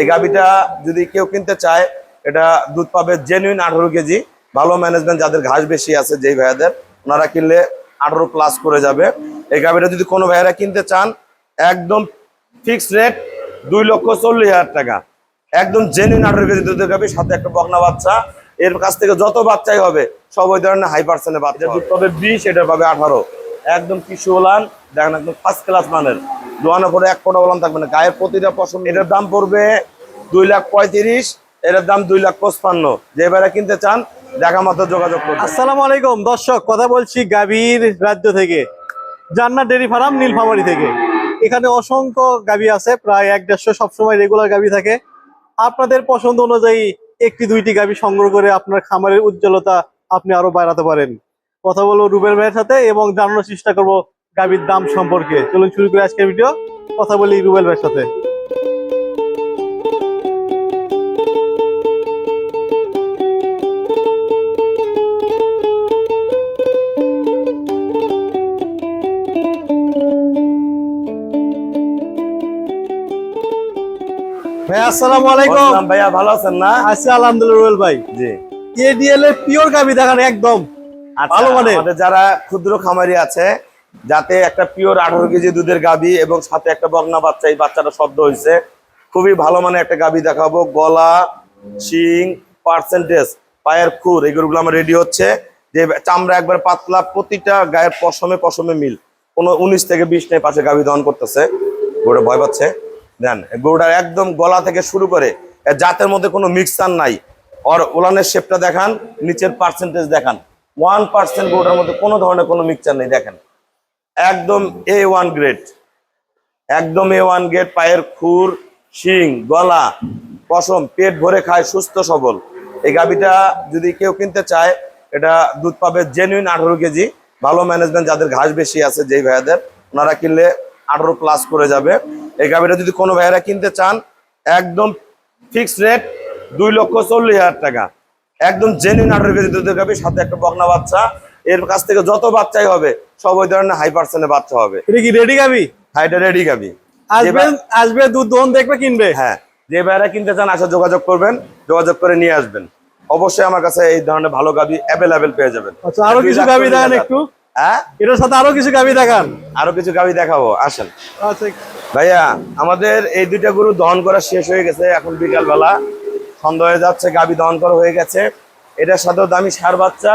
এই গাভিটা যদি কেউ কিনতে চায় এটা দুধ পাবে জেনুইন আঠারো কেজি। ভালো ম্যানেজমেন্ট যাদের ঘাস বেশি আছে যেই ভাইয়াদের ওনারা কিনলে আঠারো প্লাস করে যাবে। এই গাভিটা যদি কোনো ভাইয়ারা কিনতে চান একদম ফিক্সড রেট দুই লক্ষ চল্লিশ হাজার টাকা। একদম জেনুইন আঠারো কেজি দুধের গাভি সাথে একটা বকনা বাচ্চা। এর কাছ থেকে যত বাচ্চাই হবে সব ওই ধরনের হাই পার্সেন্টের বাচ্চা দুধ পাবে বিশ এটা পাবে আঠারো। একদম কিছু ওলান দেখেন একদম ফার্স্ট ক্লাস মানের। দোয়ানোর পরে এক ফোটা ওলান থাকবে না। গায়ের প্রতিটা পশম এটার দাম পড়বে দুই লাখ পঁয়ত্রিশ, এটার দাম দুই লাখ পঁচপান্ন। যে এবারে কিনতে চান, দেখা মাত্র যোগাযোগ করবেন আসসালামু আলাইকুম, দর্শক, কথা বলছি গাভীর রাজ্য থেকে, জান্নাত ডেরি ফার্ম, নীলফামারি থেকে। এখানে অসংখ্য গাভী আছে, প্রায় এক দেড়শো সবসময় রেগুলার গাভী থাকে। আপনাদের পছন্দ অনুযায়ী একটি দুইটি গাভী সংগ্রহ করে আপনার খামারের উজ্জ্বলতা আপনি আরও বাড়াতে পারেন। কথা বলব রুবেল ভাইয়ের সাথে এবং জানানোর চেষ্টা করব গাভীর দাম সম্পর্কে। চলুন শুরু করে আজকের ভিডিও কথা বলি রুবেল ভাইয়ের সাথে। ভাই আসসালামু আলাইকুম। বলছিলাম, ভাইয়া ভালো আছেন না? আছি আলহামদুলিল্লাহ ভাই। জি। এডিএল এর পিওর দেখান একদম ভালো মানের। যারা ক্ষুদ্র খামারি আছে যাতে একটা পিওর আঠারো কেজি দুধের গাবি এবং সাথে একটা বগনা বাচ্চা এই বাচ্চাটা শব্দ হয়েছে। খুবই ভালো মানের একটা গাবি দেখাবো। গলা, শিং পার্সেন্টেজ পায়ের খুর এগুলো আমার রেডি হচ্ছে। যে চামড়া একবার পাতলা, প্রতিটা গায়ের পশমে পশমে মিল। কোনো উনিশ থেকে বিশ নেই, পাশে গাবি দহন করতেছে। গরুটা ভয় পাচ্ছে। দেন গরুটার একদম গলা থেকে শুরু করে জাতের মধ্যে কোনো মিক্সার নাই। আর ওলানের শেপটা দেখান, নিচের পার্সেন্টেজ দেখান। ওয়ান পার্সেন্ট গরুটার মধ্যে কোনো ধরনের কোনো মিক্সচার নেই, দেখেন। একদম এ ওয়ান গ্রেড একদম এ ওয়ান গ্রেড পায়ের খুর, শিং, গলা, পশম, পেট ভরে খায়, সুস্থ, সবল। এই গাভিটা যদি কেউ কিনতে চায়, এটা দুধ পাবে জেনুইন আঠারো কেজি। ভালো ম্যানেজমেন্ট যাদের ঘাস বেশি আছে, যেই ভাইয়াদের, ওনারা কিনলে আঠারো প্লাস করে যাবে। এই গাভিটা যদি কোনো ভাইয়ারা কিনতে চান, একদম ফিক্সড রেট দুই লক্ষ চল্লিশ হাজার টাকা। একদম জেনুইন আঠারো কেজি দুধের গাভি, সাথে একটা বকনা বাচ্চা এর কাছ থেকে যত বাচ্চাই হবে সব ওই ধরনের হাই পার্সেন্টের বাচ্চা হবে। এটা কি রেডি গাভী হাইটা রেডি গাভি আসবে আসবে দুধ দহন দেখবে কিনবে? হ্যাঁ যে ভাইরা কিনতে চান আসা যোগাযোগ করবেন যোগাযোগ করে নিয়ে আসবেন। অবশ্যই আমার কাছে এই ধরনের ভালো গাভি অ্যাভেলেবেল পেয়ে যাবেন। আচ্ছা আরও কিছু চল্লিশ দেখান একটু। হ্যাঁ? এটার সাথে আরও কিছু গাভী দেখান। আরও কিছু গাবি দেখাবো আসেন। আচ্ছা। ভাইয়া আমাদের এই দুইটা গরু দহন করা শেষ হয়ে গেছে এখন বিকাল বেলা সন্ধ্যা হয়ে যাচ্ছে গাবি দহন করা হয়ে গেছে। এটার সাথেও দামি সার বাচ্চা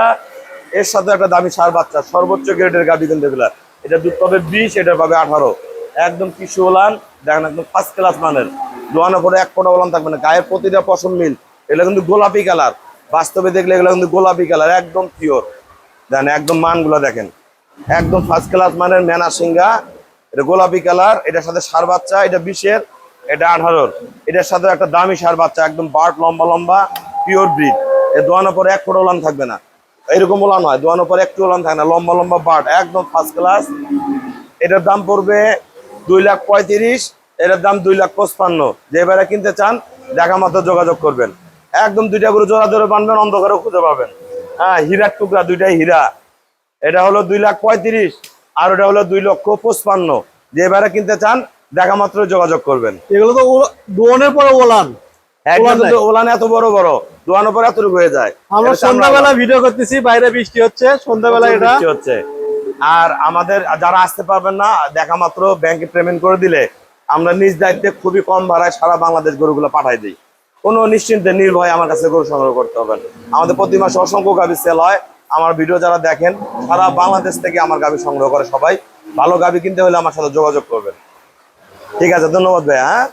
এর সাথে একটা দামি সার বাচ্চা, সর্বোচ্চ গ্রেডের গাভি কিন্তু এগুলা। এটা দুধ পাবে বিশ, এটা পাবে আঠারো। একদম কিছু ওলান, দেখেন একদম ফার্স্ট ক্লাস মানের। দোয়ানো পরে এক ফোটা ওলান থাকবে না। গায়ের প্রতিটা পশম মিল। এগুলো কিন্তু গোলাপি কালার। বাস্তবে দেখলে এগুলো কিন্তু গোলাপি কালার, একদম পিওর দেখেন, একদম মানগুলো দেখেন। একদম ফার্স্ট ক্লাস মানের মেনা সিঙ্গা এটা গোলাপি কালার, এটার সাথে সার বাচ্চা, এটা বিশের, এটা আঠারোর। এটার সাথে একটা দামি সার বাচ্চা, একদম বার্ড লম্বা লম্বা পিওর ব্রিড এ দোয়ানোর পরে এক ফোটা ওলান থাকবে না। এরকম ওলান হয় দোয়ানোর পরে একটু ওলান থাকে না লম্বা লম্বা বার্ড একদম ফার্স্ট ক্লাস এটার দাম পড়বে দুই লাখ পঁয়ত্রিশ এটার দাম দুই লাখ পঁচপান্ন। যে এবারে কিনতে চান দেখা মাত্র যোগাযোগ করবেন। একদম দুইটা করে জোড়া ধরে বানবেন অন্ধকারে খুঁজে পাবেন। হ্যাঁ হীরার টুকরা দুইটাই হীরা। এটা হলো দুই লাখ পঁয়ত্রিশ আর ওটা হলো দুই লক্ষ পঁচপান্ন। যে এবারে কিনতে চান দেখা মাত্র যোগাযোগ করবেন। এগুলো তো দোহনের পরে ওলান এত বড় বড়। দোয়ানোর পর এতটুকু হয়ে যায়। আমরা সন্ধ্যাবেলা ভিডিও করতেছি বাইরে বৃষ্টি হচ্ছে সন্ধ্যাবেলা এটা। হচ্ছে। আর আমাদের যারা আসতে পারবেন না দেখা মাত্র ব্যাংকে পেমেন্ট করে দিলে আমরা নিজ দায়িত্বে খুবই কম ভাড়ায় সারা বাংলাদেশ গরুগুলো পাঠাই দিই। কোনো নিশ্চিন্তে নির্ভয়ে আমার কাছে গরু সংগ্রহ করতে হবে। আমাদের প্রতি মাসে অসংখ্য গাভি সেল হয়। আমার ভিডিও যারা দেখেন সারা বাংলাদেশ থেকে আমার গাভি সংগ্রহ করে সবাই। ভালো গাভী কিনতে হলে আমার সাথে যোগাযোগ করবেন। ঠিক আছে ধন্যবাদ ভাই হ্যাঁ?